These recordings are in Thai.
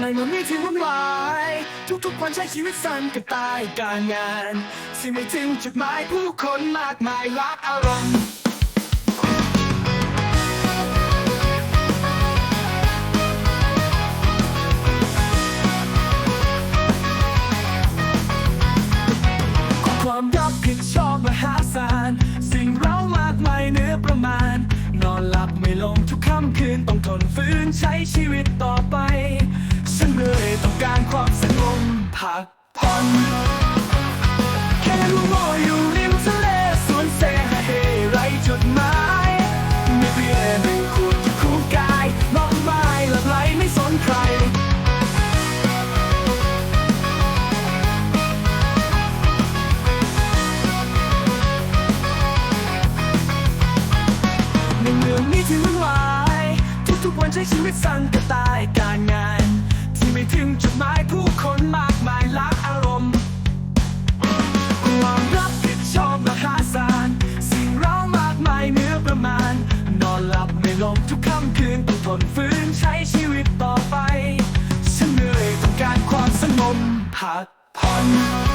ในเมื่อมีที่วุ่นวาย ทุกๆวันใช้ชีวิตสั้นกับตายการงานที่งไม่ถึงจุดหมายผู้คนมากมายรักอารมณ์ความรับผิดชอบมหาศาล สิ่งเร้ามากมายเนื้อประมาณ นอนหลับไม่ลงทุกค่ำคืนต้องทนฝืนใช้ชีวิตต่อไป รื่องนี้ที่วุ่นวาย ทุกๆวันใช้ชีวิตสั่นกระตายการงาน ที่ไม่ถึงจุดหมายผู้คนมากมายลากอารมณ์ความรับผิดชอบมหาศาลสิ่งเร้ามากมายเนื้อประมาณ นอนหลับไม่ลงทุกค่ำคืนต้องทนฝืนใช้ชีวิตต่อไป ฉันเหนื่อยต้องการความสงบพักผ่อน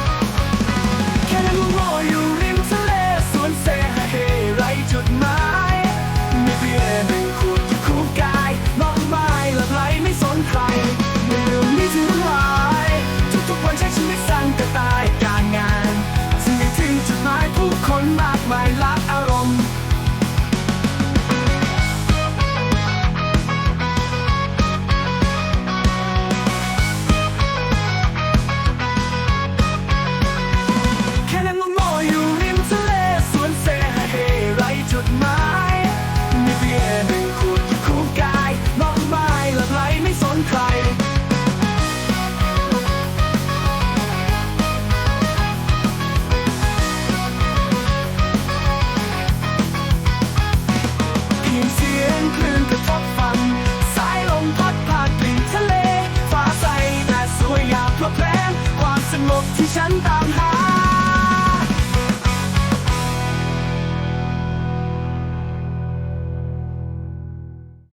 มากมายหลาย ฉันตามหา